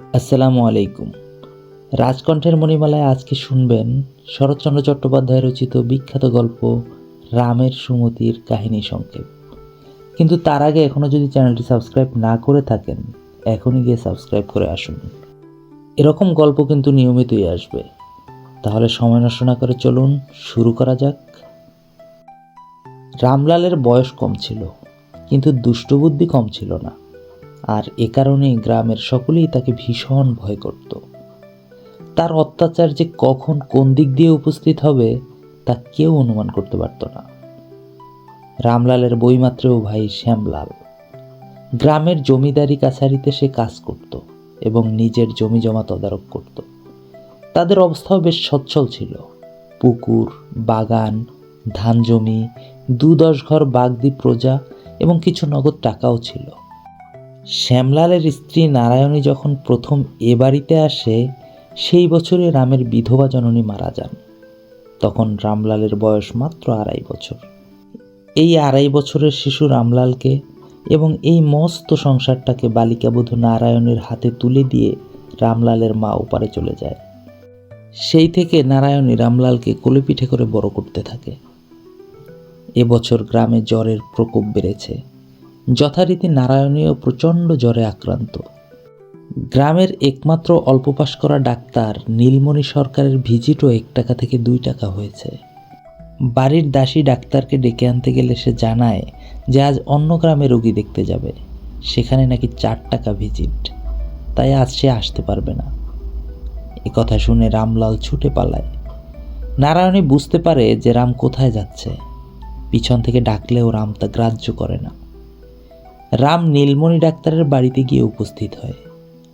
আসসালামু আলাইকুম। রাজকণ্ঠের মণিমালায় আজকে শুনবেন শরৎচন্দ্র চট্টোপাধ্যায় রচিত বিখ্যাত গল্প রামের সুমতির কাহিনী সংক্ষেপ। কিন্তু তার আগে এখনও যদি চ্যানেলটি সাবস্ক্রাইব না করে থাকেন, এখনই গিয়ে সাবস্ক্রাইব করে আসুন। এরকম গল্প কিন্তু নিয়মিতই আসবে। তাহলে সময় নষ্ট না করে চলুন, শুরু করা যাক। রামলালের বয়স কম ছিল, কিন্তু দুষ্টবুদ্ধি কম ছিল না। আর এ কারণেই গ্রামের সকলেই তাকে ভীষণ ভয় করত। তার অত্যাচার যে কখন কোন দিক দিয়ে উপস্থিত হবে, তা কেউ অনুমান করতে পারত না। রামলালের বইমাত্রেও ভাই শ্যামলাল। গ্রামের জমিদারি কাছারিতে সে কাজ করত এবং নিজের জমি জমা তদারক করত। তাদের অবস্থাও বেশ সচ্ছল ছিল। পুকুর, বাগান, ধান জমি দু দশ ঘর বাগদি প্রজা এবং কিছু নগদ টাকাও ছিল। শ্যামলালের স্ত্রী নারায়ণী যখন প্রথম এ বাড়িতে আসে, সেই বছরে রামের বিধবা জননী মারা যান। তখন রামলালের বয়স মাত্র আড়াই বছর। এই আড়াই বছরের শিশু রামলালকে এবং এই মস্ত সংসারটাকে বালিকাবধূ নারায়ণের হাতে তুলে দিয়ে রামলালের মা ওপারে চলে যায়। সেই থেকে নারায়ণী রামলালকে কোলে পিঠে করে বড় করতে থাকে। এবছর গ্রামে জ্বরের প্রকোপ বেড়েছে। যথারীতি নারায়ণীয় প্রচণ্ড জ্বরে আক্রান্ত। গ্রামের একমাত্র অল্প পাস করা ডাক্তার নীলমণি সরকারের ভিজিটও এক টাকা থেকে দুই টাকা হয়েছে। বাড়ির দাসী ডাক্তারকে ডেকে আনতে গেলে সে জানায় যে আজ অন্য গ্রামে রোগী দেখতে যাবে। সেখানে নাকি চার টাকা ভিজিট। তাই আজ সে আসতে পারবে না। এ কথা শুনে রামলাল ছুটে পালায়। নারায়ণী বুঝতে পারে যে রাম কোথায় যাচ্ছে। পিছন থেকে ডাকলেও রাম তা গ্রাহ্য করে না। রাম নীলমণি ডাক্তারের বাড়িতে গিয়ে উপস্থিত হয়।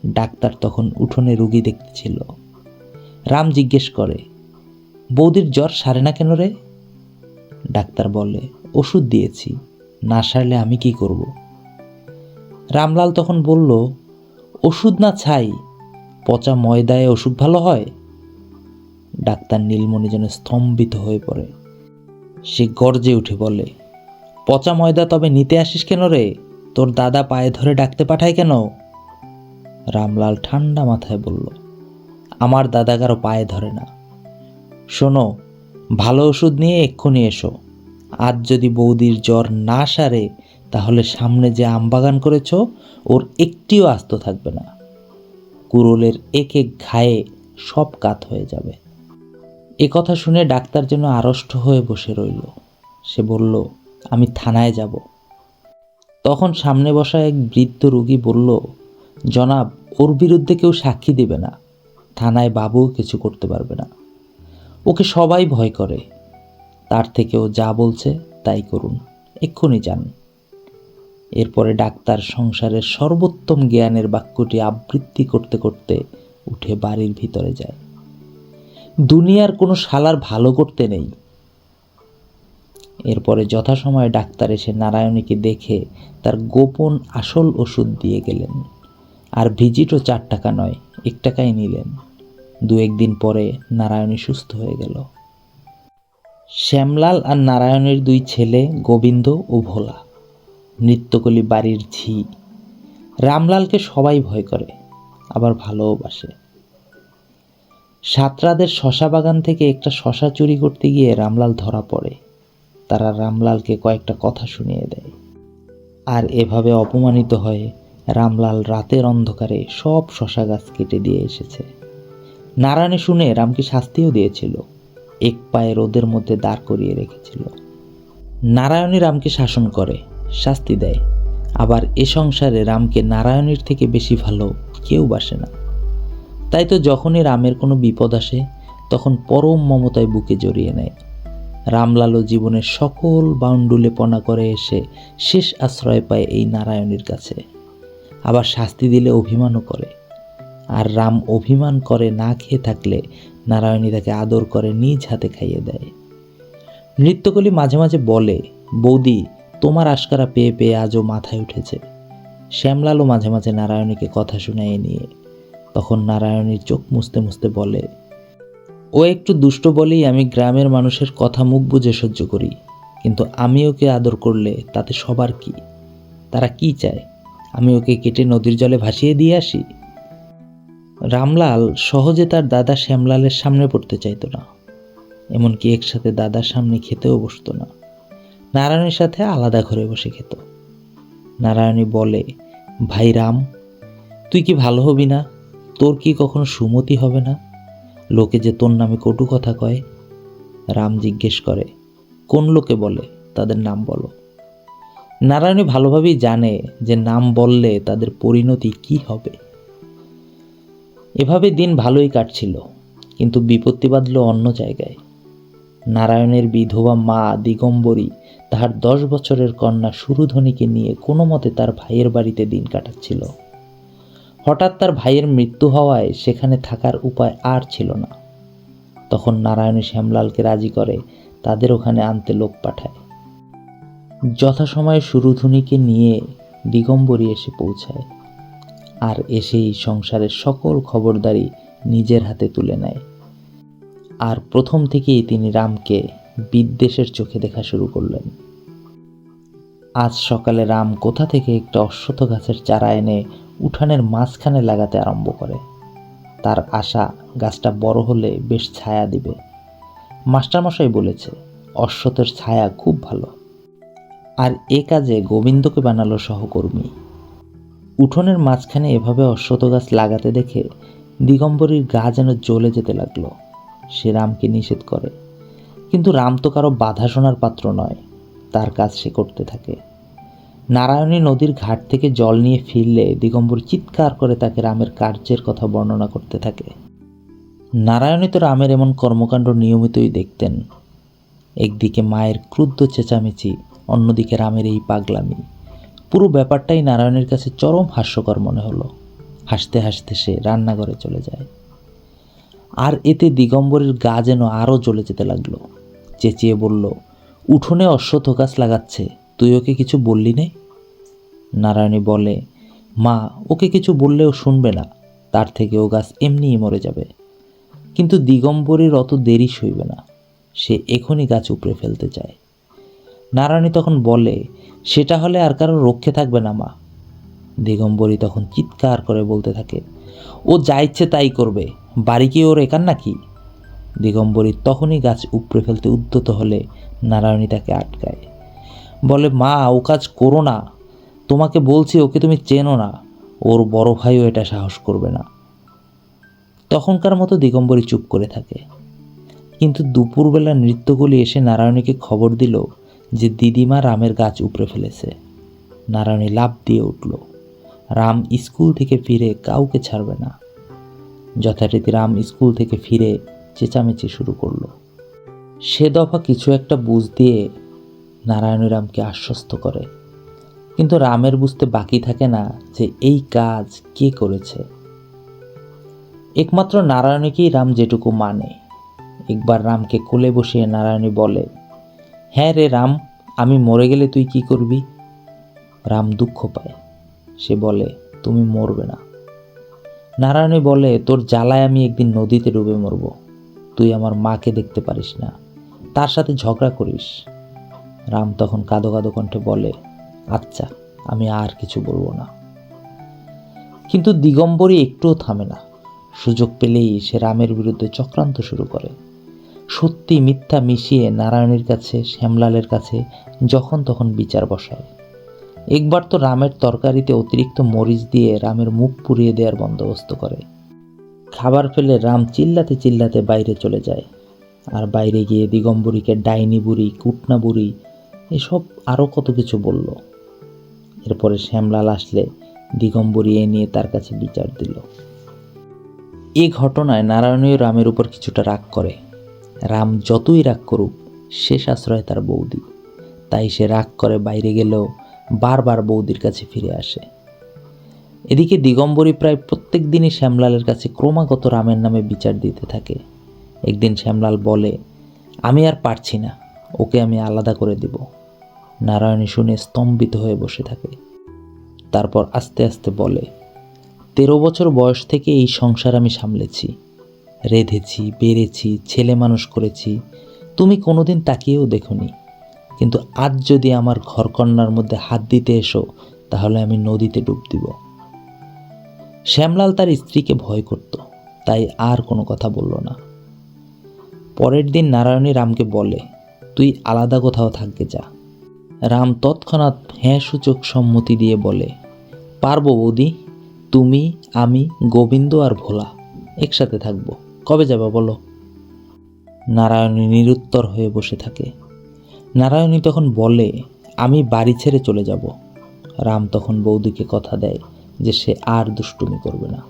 ডাক্তার তখন উঠোনে রুগী দেখতেছিল রাম জিজ্ঞেস করে, বৌদির জ্বর সারে না কেন রে? ডাক্তার বলে, ওষুধ দিয়েছি, না সারলে আমি কি করব? রামলাল তখন বলল, ওষুধ না ছাই, পচা ময়দায় ওষুধ ভালো হয়? ডাক্তার নীলমণি যেন স্তম্ভিত হয়ে পড়ে। সে গর্জে উঠে বলে, পচা ময়দা তবে নিতে আসিস কেন রে? তোর দাদা পায়ে ধরে ডাকতে পাঠায় কেন? রামলাল ঠান্ডা মাথায় বলল, আমার দাদা কারও পায়ে ধরে না। শোনো, ভালো ওষুধ নিয়ে এক্ষুনি এসো। আজ যদি বৌদির জ্বর না সারে, তাহলে সামনে যে আমবাগান করেছ, ওর একটিও আস্ত থাকবে না। কুরলের এক এক ঘায়ে সব কাত হয়ে যাবে। এ কথা শুনে ডাক্তার যেন আড়ষ্ট হয়ে বসে রইল। সে বলল, আমি থানায় যাব। তখন সামনে বসা এক বৃদ্ধ রোগী বলল, জনাব, ওর বিরুদ্ধে কেউ সাক্ষী দেবে না। থানায় বাবুও কিছু করতে পারবে না। ওকে সবাই ভয় করে। তার থেকেও যা বলছে তাই করুন। এক্ষুনি যান। এরপরে ডাক্তার সংসারের সর্বোত্তম জ্ঞানের বাক্যটি আবৃত্তি করতে করতে উঠে বাড়ির ভিতরে যায়। দুনিয়ার কোনো শালার ভালো করতে নেই। এরপরে যথাসময়ে ডাক্তার এসে নারায়ণীকে দেখে তার গোপন আসল ওষুধ দিয়ে গেলেন। আর ভিজিটও চার টাকা নয়, এক টাকাই নিলেন। দু একদিন পরে নারায়ণী সুস্থ হয়ে গেল। শ্যামলাল আর নারায়ণের দুই ছেলে গোবিন্দ ও ভোলা। নৃত্যকলি বাড়ির ঝি। রামলালকে সবাই ভয় করে, আবার ভালোবাসে সাতরাদের শশা বাগান থেকে একটা শশা চুরি করতে গিয়ে রামলাল ধরা পড়ে। তারা রামলালকে কয়েকটা কথা শুনিয়ে দেয়। আর এভাবে অপমানিত হয়ে রামলাল রাতের অন্ধকারে সব শশা গাছ কেটে দিয়ে এসেছে। নারায়ণে শুনে রামকে শাস্তিও দিয়েছিল, এক পায়ে রোদের মধ্যে দাঁড় করিয়ে রেখেছিল। নারায়ণী রামকে শাসন করে, শাস্তি দেয়। আবার এ সংসারে রামকে নারায়ণীর থেকে বেশি ভালো কেউ বাসে না। তাই তো যখনই রামের কোনো বিপদ আসে, তখন পরম মমতায় বুকে জড়িয়ে নেয়। রামলালও জীবনের সকল বাউন্ডুলে পনা করে এসে শেষ আশ্রয় পায় এই নারায়ণীর কাছে। আবার শাস্তি দিলে অভিমানও করে। আর রাম অভিমান করে না খেয়ে থাকলে নারায়ণী তাকে আদর করে নিজ হাতে খাইয়ে দেয়। নৃত্যকলি মাঝে মাঝে বলে, বৌদি, তোমার আশকারা পেয়ে পেয়ে আজও মাথায় উঠেছে। শ্যামলালও মাঝে মাঝে নারায়ণীকে কথা শুনাইয়ে নিয়ে। তখন নারায়ণীর চোখ মুছতে মুছতে বলে ও একটু দুষ্ট বলেই আমি গ্রামের মানুষের কথা মুখ বুঝে সহ্য করি। কিন্তু আমি ওকে আদর করলে তাতে সবার কি? তারা কি চায়? আমি ওকে কেটে নদীর জলে ভাসিয়ে দিয়ে আসি? রামলাল সহজে তার দাদা শ্যামলালের সামনে পড়তে চাইতো না। এমনকি একসাথে দাদার সামনে খেতেও বসতো না। নারায়ণের সাথে আলাদা ঘরে বসে খেত। নারায়ণী বলে, ভাই রাম, তুই কি ভালো হবি না? তোর কি কখনো সুমতি হবে না? লোকে যে তোর নামে কটু কথা কয়? রাম জিজ্ঞেস করে, কোন লোকে বলে? তাদের নাম বলো। নারায়ণী ভালোভাবেই জানে যে নাম বললে তাদের পরিণতি কি হবে। এভাবে দিন ভালোই কাটছিল, কিন্তু বিপত্তি বাঁধল অন্য জায়গায়। নারায়ণের বিধবা মা দিগম্বরী তাহার দশ বছরের কন্যা সুরধ্বনিকে নিয়ে কোনো মতে তার ভাইয়ের বাড়িতে দিন কাটাচ্ছিল। হঠাৎ তার ভাইয়ের মৃত্যু হওয়ায় সেখানে থাকার উপায় আর ছিল না। তখন নারায়ণী শ্যামলালকে রাজি করে তাদের ওখানে আনতে লোক পাঠায়। যথাসময়ে সুরধুনিকে নিয়ে দিগম্বরী এসে পৌঁছায় আর এসেই সংসারের সকল খবরদারি নিজের হাতে তুলে নেয়। আর প্রথম থেকেই তিনি রামকে বিদ্বেষের চোখে দেখা শুরু করলেন। আজ সকালে রাম কোথা থেকে একটা অশ্বত্থ গাছের চারা এনে উঠানের মাঝখানে লাগাতে আরম্ভ করে। তার আশা গাছটা বড় হলে বেশ ছায়া দিবে। মাস্টারমশাই বলেছে, অশ্বত্থের ছায়া খুব ভালো। আর এ কাজে গোবিন্দকে বানালো সহকর্মী। উঠোনের মাঝখানে এভাবে অশ্বত গাছ লাগাতে দেখে দিগম্বরীর গা যেন জ্বলে যেতে লাগল। সে রামকে নিষেধ করে। কিন্তু রাম তো কারও বাধা শোনার পাত্র নয়, তার কাজ সে করতে থাকে। নারায়ণী নদীর ঘাট থেকে জল নিয়ে ফিরলে দিগম্বর চিৎকার করে তাকে রামের কার্যের কথা বর্ণনা করতে থাকে। নারায়ণী তো রামের এমন কর্মকাণ্ড নিয়মিতই দেখতেন। একদিকে মায়ের ক্রুদ্ধ চেঁচামেচি, অন্যদিকে রামের এই পাগলামি। পুরো ব্যাপারটাই নারায়ণের কাছে চরম হাস্যকর মনে হলো। হাসতে হাসতে সে রান্নাঘরে চলে যায়। আর এতে দিগম্বরের গা যেন আরও জ্বলে যেতে লাগল। চেঁচিয়ে বলল, উঠোনে অশ্বথ গাছ লাগাচ্ছে। তুই ওকে কিছু বললি নে? নারায়ণী বলে, মা, ওকে কিছু বললেও শুনবে না। তার থেকে ও গাছ এমনিই মরে যাবে। কিন্তু দিগম্বরীর অত দেরি সইবে না। সে এখনই গাছ উপড়ে ফেলতে চায়। নারায়ণী তখন বলে, সেটা হলে আর কারও রক্ষে থাকবে না, মা। দিগম্বরী তখন চিৎকার করে বলতে থাকে, ও যা ইচ্ছে তাই করবে। বাড়ি কি ওর একার নাকি? দিগম্বরী তখনই গাছ উপড়ে ফেলতে উদ্যত হলে নারায়ণী তাকে আটকায়। বলে, মা, ও কাজ করো না। তোমাকে বলছি, ওকে তুমি চেনো না। ওর বড় ভাইও এটা সাহস করবে না। তখনকার মতো দিগম্বরী চুপ করে থাকে। কিন্তু দুপুরবেলা নৃত্যগুলি এসে নারায়ণীকে খবর দিল যে দিদিমা রামের গাছ উপড়ে ফেলেছে। নারায়ণী লাভ দিয়ে উঠল। রাম স্কুল থেকে ফিরে কাউকে ছাড়বে না। যথারীতি রাম স্কুল থেকে ফিরে চেঁচামেচি শুরু করল। সে দফা কিছু একটা বুঝ দিয়ে নারায়ণী রামকে আশ্বস্ত করে। কিন্তু রামের বুঝতে বাকি থাকে না যে এই কাজ কে করেছে। একমাত্র নারায়ণীকেই রাম যেটুকু মানে। একবার রামকে কোলে বসিয়ে নারায়ণী বলে হ্যাঁ রে রাম, আমি মরে গেলে তুই কি করবি? রাম দুঃখ পায়। সে বলে, তুমি মরবে না। নারায়ণী বলে, তোর জ্বালায় আমি একদিন নদীতে ডুবে মরব। তুই আমার মাকে দেখতে পারিস না। তার সাথে ঝগড়া করিস। রাম তখন কাঁদো কাঁদো কণ্ঠে বলে আচ্ছা আমি আর কিছু বলব না। কিন্তু দিগম্বরী একটুও থামে না। সুযোগ পেলেই সে রামের বিরুদ্ধে চক্রান্ত শুরু করে। সত্যি মিথ্যা মিশিয়ে নারায়ণের কাছে, শ্যামলালের কাছে যখন তখন বিচার বসায়। একবার তো রামের তরকারিতে অতিরিক্ত মরিচ দিয়ে রামের মুখ পুড়িয়ে দেওয়ার বন্দোবস্ত করে। খাবার ফেলে রাম চিল্লাতে চিল্লাতে বাইরে চলে যায়। আর বাইরে গিয়ে দিগম্বরীকে ডাইনি বুড়ি, কুটনা বুড়ি এসব আরও কত কিছু বলল। এরপরে শ্যামলাল আসলে দিগম্বরী এ নিয়ে তার কাছে বিচার দিল। এ ঘটনায় নারায়ণীয় রামের উপর কিছুটা রাগ করে। রাম যতই রাগ করুক, শেষ আশ্রয় তার বৌদি তাই সে রাগ করে বাইরে গেলেও বারবার বৌদির কাছে ফিরে আসে। এদিকে দিগম্বরী প্রায় প্রত্যেক দিনই শ্যামলালের কাছে ক্রমাগত রামের নামে বিচার দিতে থাকে। একদিন শ্যামলাল বলে, আমি আর পারছি না। ওকে আমি আলাদা করে দিব। নারায়ণী শুনে স্তম্ভিত হয়ে বসে থাকে। তারপর আস্তে আস্তে বলে, তেরো বছর বয়স থেকে এই সংসার আমি সামলেছি। রেধেছি, বেড়েছি, ছেলে মানুষ করেছি। তুমি কোনোদিন তাকিয়েও দেখনি। কিন্তু আজ যদি আমার ঘরকন্যার মধ্যে হাত দিতে এসো, তাহলে আমি নদীতে ডুব দিব। শ্যামলাল তার স্ত্রীকে ভয় করত, তাই আর কোনো কথা বলল না। পরের দিন নারায়ণী রামকে বলে তুই আলাদা কোথাও থাকবে যা রাম তৎক্ষণাৎ হ্যাঁ সূচক সম্মতি দিয়ে বলে, পারব বৌদি, তুমি, আমি, গোবিন্দ আর ভোলা একসাথে থাকব। কবে যাবে বলো? নারায়ণী নিরুত্তর হয়ে বসে থাকে। নারায়ণী তখন বলে, আমি বাড়ি ছেড়ে চলে যাব। রাম তখন বৌদিকে কথা দেয় যে সে আর দুষ্টুমি করবে না।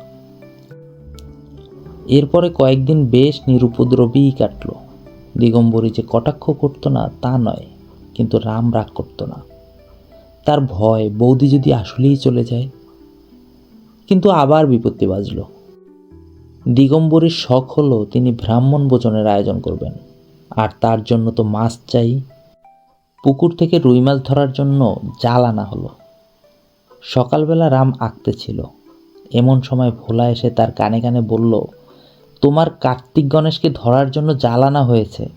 এরপরে কয়েকদিন বেশ নিরুপদ্রবীই কাটল। দিগম্বরী যে কটাক্ষ করতো না, তা নয়, কিন্তু রাম রাগ করতো না। তার ভয় বৌদি যদি আসলেই চলে যায়। কিন্তু আবার বিপত্তি বাজল। দিগম্বরীর শখ হলো তিনি ব্রাহ্মণ ভোজনের আয়োজন করবেন, আর তার জন্য তো মাছ চাই। পুকুর থেকে রুই মাছ ধরার জন্য জাল আনা হলো। সকালবেলা রাম আঁকতে ছিল। এমন সময় ভোলা এসে তার কানে কানে বলল তোমার কার্তিক গণেশকে ধরার জন্য জ্বালানা হয়েছে।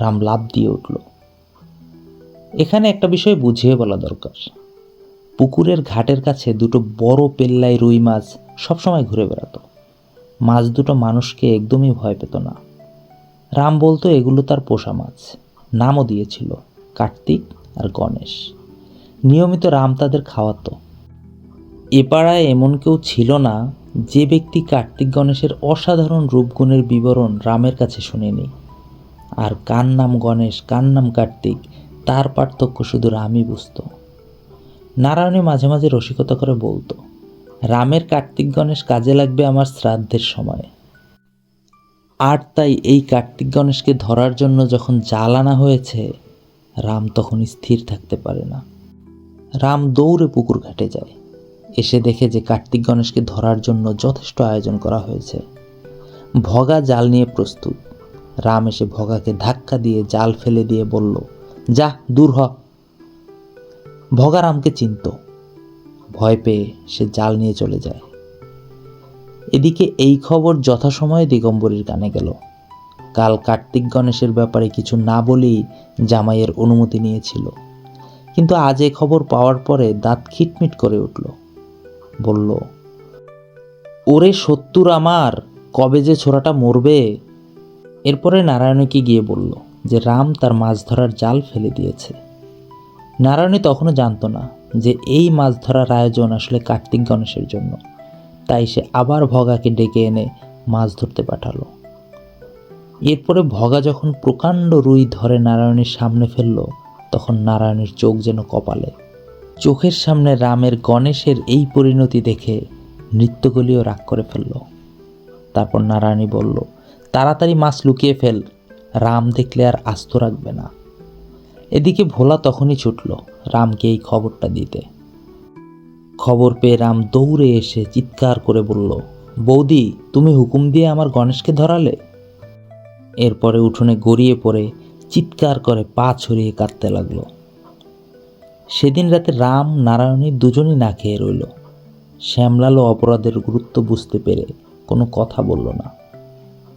রাম লাভ দিয়ে উঠল। এখানে একটা বিষয় বুঝিয়ে বলা দরকার। পুকুরের ঘাটের কাছে দুটো বড় পেল্লাই রুই মাছ সবসময় ঘুরে বেড়াতো। মাছ দুটো মানুষকে একদমই ভয় পেত না। রাম বলতো, এগুলো তার পোষা মাছ। নামও দিয়েছিল, কার্তিক আর গণেশ। নিয়মিত রাম তাদের খাওয়াতো। এ পাড়ায় এমন কেউ ছিল না যে ব্যক্তি কার্তিক গণেশের অসাধারণ রূপগুণের বিবরণ রামের কাছে শুনেনি। আর কার নাম গণেশ, কার নাম কার্তিক, তার পার্থক্য শুধু রামই বুঝত। নারায়ণে মাঝে মাঝে রসিকতা করে বলতো, রামের কার্তিক গণেশ কাজে লাগবে আমার শ্রাদ্ধের সময়। আর তাই এই কার্তিক গণেশকে ধরার জন্য যখন জাল আনা হয়েছে, রাম তখন স্থির থাকতে পারে না। রাম দৌড়ে পুকুর ঘাটে যায়। এসে দেখে যে কার্তিক গণেশকে ধরার জন্য যথেষ্ট আয়োজন করা হয়েছে। ভগা জাল নিয়ে প্রস্তুত। রাম এসে ভগাকে ধাক্কা দিয়ে জাল ফেলে দিয়ে বলল, যা, দূর হ। ভগা রামকে চিনত। ভয় পেয়ে সে জাল নিয়ে চলে যায়। এদিকে এই খবর যথাসময়ে দিগম্বরীর কানে গেল। কাল কার্তিক গণেশের ব্যাপারে কিছু না বলেই জামাইয়ের অনুমতি নিয়েছিল। কিন্তু আজ এ খবর পাওয়ার পরে দাঁত খিটমিট করে উঠল। বলল, ওরে সত্তর আমার, কবে যে ছোড়াটা মরবে? এরপরে নারায়ণীকে গিয়ে বলল যে, রাম তার মাছ ধরার জাল ফেলে দিয়েছে। নারায়ণী তখনও জানতো না যে, এই মাছ ধরার আয়োজন আসলে কার্তিক গণেশের জন্য। তাই সে আবার ভগাকে ডেকে এনে মাছ ধরতে পাঠালো। এরপরে ভগা যখন প্রকাণ্ড রুই ধরে নারায়ণীর সামনে ফেলল, তখন নারায়ণীর চোখ যেন কপালে চোখের সামনে রামের গণেশের এই পরিণতি দেখে নৃত্যগুলিও রাগ করে ফেলল। তারপর নারায়ণী বলল, তাড়াতাড়ি মাছ লুকিয়ে ফেল, রাম দেখলে আর আস্ত রাখবে না। এদিকে ভোলা তখনই ছুটল রামকে এই খবরটা দিতে। খবর পেয়ে রাম দৌড়ে এসে চিৎকার করে বলল, বৌদি, তুমি হুকুম দিয়ে আমার গণেশকে ধরালে? এরপরে উঠোনে গড়িয়ে পড়ে চিৎকার করে পা ছড়িয়ে কাঁদতে লাগল। সেদিন রাতে রাম, নারায়ণী দুজনই না খেয়ে রইল। শ্যামলালও অপরাধের গুরুত্ব বুঝতে পেরে কোনো কথা বলল না।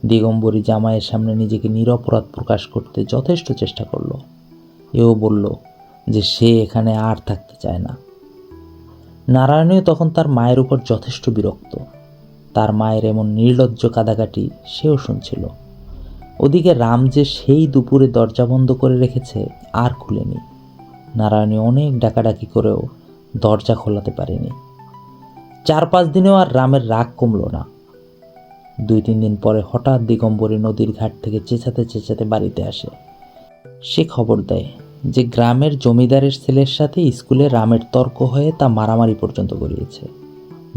দিগম্বরী জামাইয়ের সামনে নিজেকে নিরপরাধ প্রকাশ করতে যথেষ্ট চেষ্টা করল। এও বলল যে সে এখানে আর থাকতে চায় না। নারায়ণীও তখন তার মায়ের উপর যথেষ্ট বিরক্ত। তার মায়ের এমন নির্লজ্জ কাদাকাটি সেও শুনছিল। ওদিকে রাম যে সেই দুপুরে দরজা বন্ধ করে রেখেছে আর খুলেনি। নারায়ণী অনেক ডাকাডাকি করেও দরজা খোলাতে পারেনি। চার পাঁচ দিনেও আর রামের রাগ কমল না। দুই তিন দিন পরে হঠাৎ দিগম্বরী নদীর ঘাট থেকে চেঁচাতে চেঁচাতে বাড়িতে আসে। সে খবর দেয় যে গ্রামের জমিদারের ছেলের সাথে স্কুলে রামের তর্ক হয়ে তা মারামারি পর্যন্ত গড়িয়েছে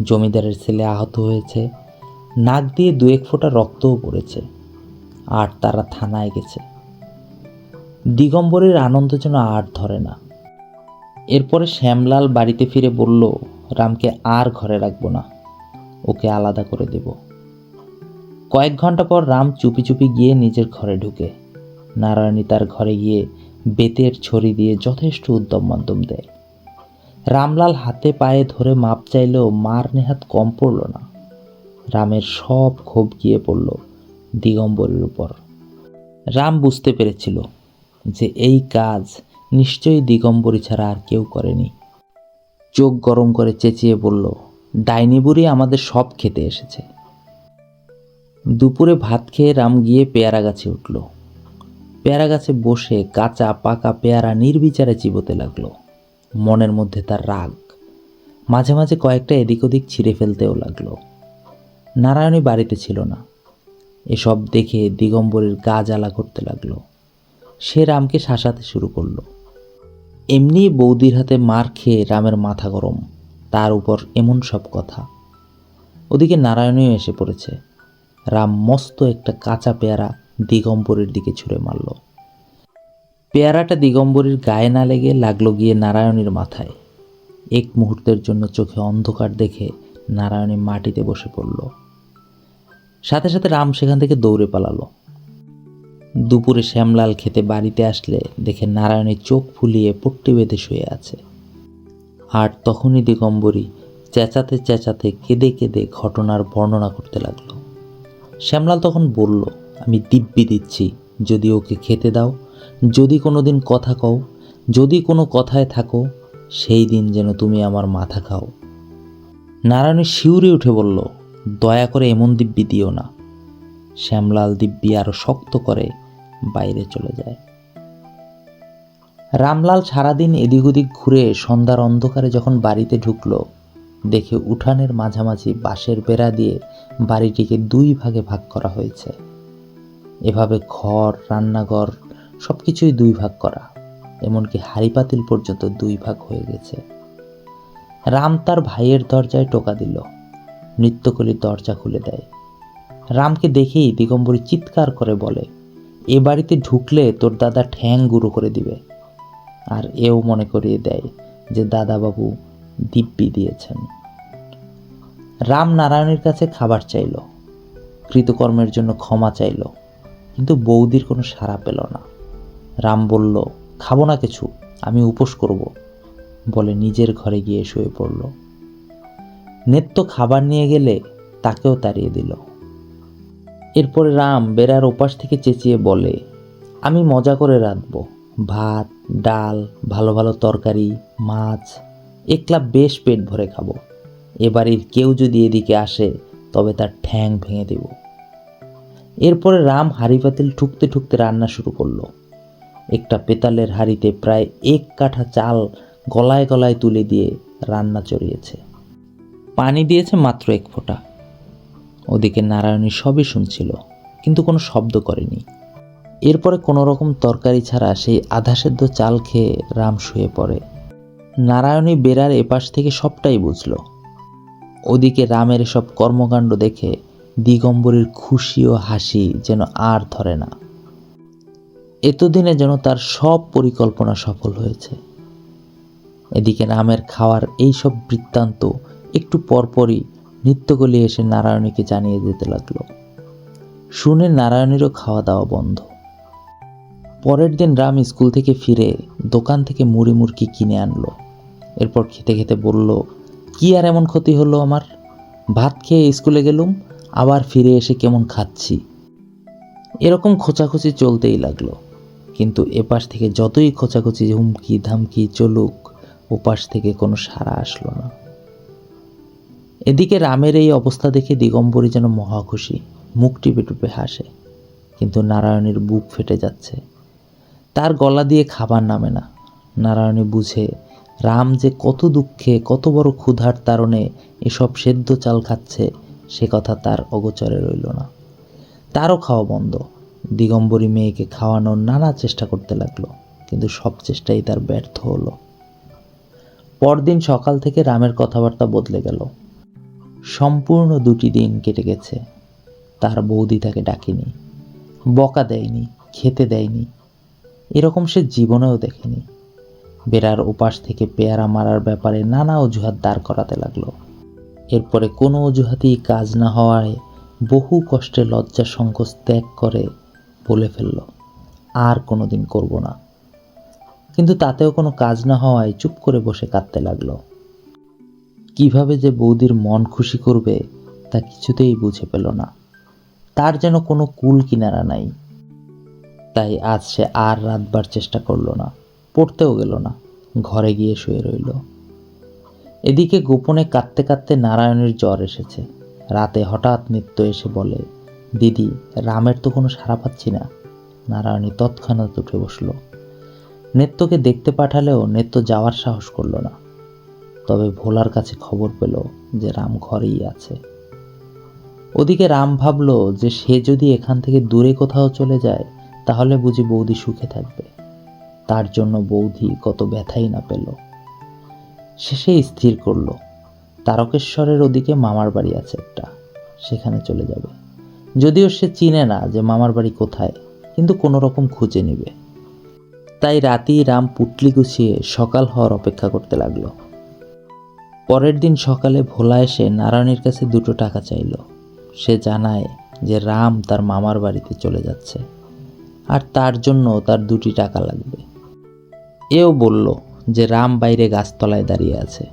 জমিদারের ছেলে আহত হয়েছে, নাক দিয়ে দু এক ফোঁটা রক্তও পড়েছে, আর তারা থানায় গেছে। দিগম্বরের আনন্দ যেন আর ধরে না। এরপরে শ্যামলাল বাড়িতে ফিরে বলল, রামকে আর ঘরে রাখব না, ওকে আলাদা করে দেব। কয়েক ঘণ্টা পর রাম চুপি চুপি গিয়ে নিজের ঘরে ঢুকে। নারায়ণী তার ঘরে গিয়ে বেতের ছড়ি দিয়ে যথেষ্ট উদ্যম মাধ্যম দেয়। রামলাল হাতে পায়ে ধরে মাপ চাইলেও মার নেহাত কম পড়ল না। রামের সব ক্ষোভ গিয়ে পড়ল দিগম্বরের উপর। রাম বুঝতে পেরেছিল যে এই কাজ নিশ্চয়ই দিগম্বরী ছাড়া আর কেউ করেনি। চোখ গরম করে চেঁচিয়ে বলল, ডাইনি বুড়ি আমাদের সব খেতে এসেছে। দুপুরে ভাত খেয়ে রাম গিয়ে পেয়ারা গাছে উঠল। পেয়ারা গাছে বসে কাঁচা, পাকা পেয়ারা নির্বিচারে চিবোতে লাগল। মনের মধ্যে তার রাগ। মাঝে মাঝে কয়েকটা এদিক ওদিক ছিঁড়ে ফেলতেও লাগল। নারায়ণী বাড়িতে ছিল না। এসব দেখে দিগম্বরের গা জ্বালা করতে লাগল। সে রামকে শাসাতে শুরু করল। এমনি বৌদির হাতে মার খেয়ে রামের মাথা গরম, তার উপর এমন সব কথা। ওদিকে নারায়ণীও এসে পড়েছে। রাম মস্ত একটা কাঁচা পেয়ারা দিগম্বরের দিকে ছুঁড়ে মারল। পেয়ারাটা দিগম্বরের গায়ে না লেগে লাগল গিয়ে নারায়ণীর মাথায়। এক মুহূর্তের জন্য চোখে অন্ধকার দেখে নারায়ণী মাটিতে বসে পড়ল। সাথে সাথে রাম সেখান থেকে দৌড়ে পালালো। দুপুরে শ্যামলাল খেতে বাড়িতে আসলে দেখে নারায়ণের চোখ ফুলিয়ে পট্টি বেঁধে শুয়ে আছে। আর তখনই দিগম্বরী চেঁচাতে চেঁচাতে কেঁদে কেঁদে ঘটনার বর্ণনা করতে লাগল। শ্যামলাল তখন বলল, আমি দিব্যি দিচ্ছি, যদি ওকে খেতে দাও, যদি কোনো দিন কথা কও, যদি কোনো কথায় থাকো, সেই দিন যেন তুমি আমার মাথা খাও। নারায়ণী শিউরে উঠে বলল, দয়া করে এমন দিব্যি দিও না। শ্যামলাল দিব্যি আরও শক্ত করে বাইরে চলে যায়। রামলাল সারাদিন এদিক ওদিক ঘুরে সন্ধ্যার অন্ধকারে যখন বাড়িতে ঢুকলো, দেখে উঠানের মাঝামাঝি বাঁশের বেড়া দিয়ে বাড়িটিকে দুই ভাগে ভাগ করা হয়েছে। এভাবে ঘর, রান্নাঘর সব কিছুই দুই ভাগ করা, এমনকি হাড়ি পাতিল পর্যন্ত দুই ভাগ হয়ে গেছে। রাম তার ভাইয়ের দরজায় টোকা দিল। নৃত্যকলির দরজা খুলে দেয়। রামকে দেখেই দিগম্বরী চিৎকার করে বলে, এ বাড়িতে ঢুকলে তোর দাদা ঠ্যাং গুঁড়ো করে দিবে। আর এও মনে করিয়ে দেয় যে দাদাবাবু দিব্যি দিয়েছেন। রাম নারায়ণের কাছে খাবার চাইল, কৃতকর্মের জন্য ক্ষমা চাইল, কিন্তু বৌদির কোনো সাড়া পেল না। রাম বলল, খাব না কিছু, আমি উপোস করব। বলে নিজের ঘরে গিয়ে শুয়ে পড়ল। নেত্য খাবার নিয়ে গেলে তাকেও তাড়িয়ে দিল। এরপরে রাম বেড়ার ওপাশ থেকে চেঁচিয়ে বলে, আমি মজা করে রাঁধবো। ভাত, ডাল, ভালো ভালো তরকারি, মাছ, একলা বেশ পেট ভরে খাব। এ বাড়ির কেউ যদি এদিকে আসে, তবে তার ঠ্যাং ভেঙে দেব। এরপরে রাম হাঁড়ি পাতিল ঠুকতে ঠুকতে রান্না শুরু করল। একটা পেতালের হাঁড়িতে প্রায় এক কাঠা চাল গলায় গলায় তুলে দিয়ে রান্না চড়িয়েছে। পানি দিয়েছে মাত্র এক ফোঁটা। ওদিকে নারায়ণী সবই শুনছিল, কিন্তু কোনো শব্দ করেনি। এরপরে কোনো রকম তরকারি ছাড়া সেই আধা সেদ্ধ চাল খেয়ে রাম শুয়ে পড়ে। নারায়ণী বেড়ার এপাশ থেকে সবটাই বুঝল। ওদিকে রামের সব কর্মকাণ্ড দেখে দিগম্বরীর খুশি ও হাসি যেন আর ধরে না। এতদিনে যেন তার সব পরিকল্পনা সফল হয়েছে। এদিকে রামের খাওয়ার এই সব বৃত্তান্ত একটু পরপরই নিত্যকলি এসে নারায়ণীকে জানিয়ে দিতে লাগল। শুনে নারায়ণীরও খাওয়া দাওয়া বন্ধ। পরের দিন রাম স্কুল থেকে ফিরে দোকান থেকে মুড়ি মুরগি কিনে আনলো। এরপর খেতে খেতে বলল, কি আর এমন ক্ষতি হলো আমার? ভাত খেয়ে স্কুলে গেলুম, আবার ফিরে এসে কেমন খাচ্ছি? এরকম খোঁচাখুচি চলতেই লাগল। কিন্তু এপাশ থেকে যতই খোঁচাখুচি হুমকি ধামকি চলুক, ওপাশ থেকে কোনো সাড়া আসলো না। এদিকে রামের এই অবস্থা দেখে দিগম্বরী যেন মহা খুশি, মুখ টিপে টুপে হাসে, কিন্তু নারায়ণের বুক ফেটে যাচ্ছে। তার গলা দিয়ে খাবার নামে না। নারায়ণী বুঝে, রাম যে কত দুঃখে, কত বড় ক্ষুধার তারণে এসব সেদ্ধ চাল খাচ্ছে, সে কথা তার অগোচরে রইল না। তারও খাওয়া বন্ধ। দিগম্বরী মেয়েকে খাওয়ানোর নানা চেষ্টা করতে লাগল, কিন্তু সব চেষ্টাই তার ব্যর্থ হলো। পরদিন সকাল থেকে রামের কথাবার্তা বদলে গেল। সম্পূর্ণ দুটি দিন কেটে গেছে। তার বৌদি তাকে ডাকেনি, বকা দেয়নি, খেতে দেয়নি। এরকম সে জীবনেও দেখেনি। বেড়ার ওপাশ থেকে পেয়ারা মারার ব্যাপারে নানা অজুহাত দাঁড় করাতে লাগল। এরপরে কোনো অজুহাতেই কাজ না হওয়ায় বহু কষ্টে লজ্জা সংকোচ ত্যাগ করে বলে ফেলল, আর কোনো দিন করব না। কিন্তু তাতেও কোনো কাজ না হওয়ায় চুপ করে বসে কাঁদতে লাগল। কীভাবে যে বৌদির মন খুশি করবে তা কিছুতেই বুঝে পেল না। তার যেন কোনো কুল কিনারা নাই। তাই আজ সে আর রাতবার চেষ্টা করল না, পড়তেও গেল না, ঘরে গিয়ে শুয়ে রইল। এদিকে গোপনে কাঁদতে কাঁদতে নারায়ণের জ্বর এসেছে। রাতে হঠাৎ নিত্য এসে বলে, দিদি, রামের তো কোনো সাড়া পাচ্ছি না। নারায়ণী তৎক্ষণাৎ উঠে বসল। নেত্যকে দেখতে পাঠালেও নেত্য যাওয়ার সাহস করল না। তবে ভোলার কাছে খবর পেল যে রাম ঘরেই আছে। ওদিকে রাম ভাবলো যে সে যদি এখান থেকে দূরে কোথাও চলে যায়, তাহলে বুঝি বৌদি সুখে থাকবে। তার জন্য বৌদি কত ব্যথাই না পেল। শেষে স্থির করল। তারকেশ্বরের ওদিকে মামার বাড়ি আছে একটা, সেখানে চলে যাবে। যদিও সে চিনে না যে মামার বাড়ি কোথায়, কিন্তু কোনো রকম খুঁজে নেবে। তাই রাতেই রাম পুটলি গুছিয়ে সকাল হওয়ার অপেক্ষা করতে লাগল। পরের দিন সকালে ভোলা এসে নারায়ণের কাছে দুটো টাকা চাইল। সে জানায় যে রাম তার মামার বাড়িতে চলে যাচ্ছে আর তার জন্য তার দুটি টাকা লাগবে। এও বলল যে রাম বাইরে গাছতলায় দাঁড়িয়ে আছে।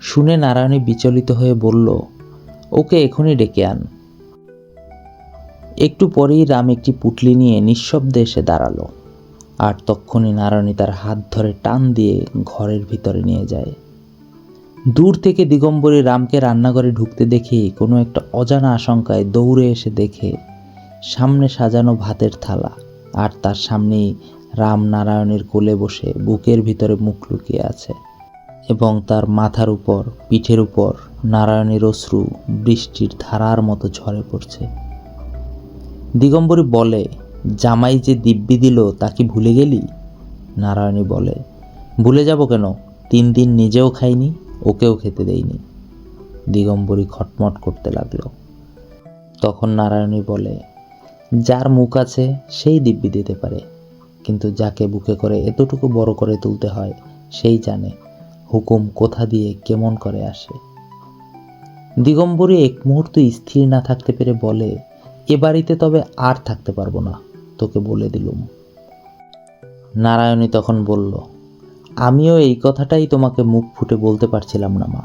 শুনে নারায়ণী বিচলিত হয়ে বলল, ওকে এখনই ডেকে আন। একটু পরেই রাম একটি পুটলি নিয়ে নিঃশব্দে এসে দাঁড়াল। আর তক্ষুনি নারায়ণী তার হাত ধরে টান দিয়ে ঘরের ভিতরে নিয়ে যায়। দূর থেকে দিগম্বরী রামকে রান্নাঘরে ঢুকতে দেখে কোনো একটা অজানা আশঙ্কায় দৌড়ে এসে দেখে সামনে সাজানো ভাতের থালা আর তার সামনেই রাম নারায়ণের কোলে বসে বুকের ভিতরে মুখ লুকিয়ে আছে এবং তার মাথার উপর, পিঠের উপর নারায়ণের অশ্রু বৃষ্টির ধারার মতো ঝরে পড়ছে। দিগম্বরী বলে, জামাই যে দিব্যি দিল, তা কি ভুলে গেলি? নারায়ণী বলে, ভুলে যাব কেন? তিন দিন নিজেও খাইনি? ওকেও খেতে দেইনি। দিগম্বরী খটমট করতে লাগল। তখন নারায়ণী বলে, যার মুখ আছে, সেই দিব্যি দিতে পারে। কিন্তু যাকে বুকে করে এতটুকু বড় করে তুলতে হয়, সেই জানে হুকুম কোথা দিয়ে কেমন করে আসে। দিগম্বরী এক মুহূর্ত স্থির না থাকতে পেরে বলে, এ বাড়িতে তবে আর থাকতে পারব না। তোকে বলে দিলুম। নারায়ণী তখন বলল আমিও এই কথাটাই তোমাকে মুখ ফুটে বলতে পারছিলাম না, মা।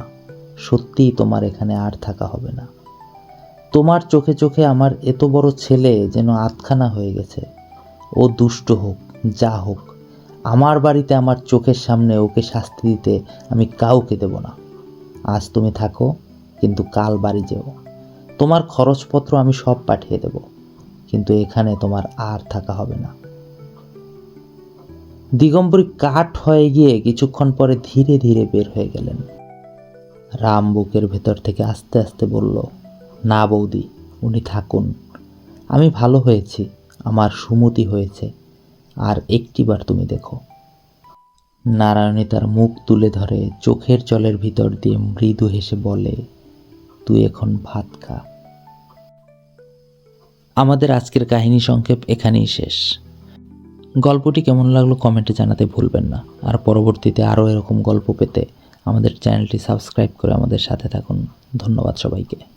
সত্যিই তোমার এখানে আর থাকা হবে না। তোমার চোখে চোখে আমার এত বড় ছেলে যেন আতখানা হয়ে গেছে। ও দুষ্ট হোক, যা হোক, আমার বাড়িতে আমার চোখের সামনে ওকে শাস্তি দিতে আমি কাউকে দেব না। আজ তুমি থাকো, কিন্তু কাল বাড়ি যেও। তোমার খরচপত্র আমি সব পাঠিয়ে দেব, কিন্তু এখানে তোমার আর থাকা হবে না। দিগম্বরী কাঠ হয়ে গিয়ে কিছুক্ষণ পরে ধীরে ধীরে বের হয়ে গেলেন। রাম বুকের ভেতর থেকে আস্তে আস্তে বলল, না বৌদি, উনি থাকুন। আমি ভালো হয়েছি, আমার সুমতি হয়েছে। আর একটিবার তুমি দেখো। নারায়ণী তার মুখ তুলে ধরে চোখের জলের ভিতর দিয়ে মৃদু হেসে বলে, তুই এখন ভাত খা। আমাদের আজকের কাহিনী সংক্ষেপ এখানেই শেষ। গল্পটি কেমন লাগল কমেন্টে জানাতে ভুলবেন না। আর পরবর্তীতে আরও এরকম গল্প পেতে আমাদের চ্যানেলটি সাবস্ক্রাইব করে আমাদের সাথে থাকুন। ধন্যবাদ সবাইকে।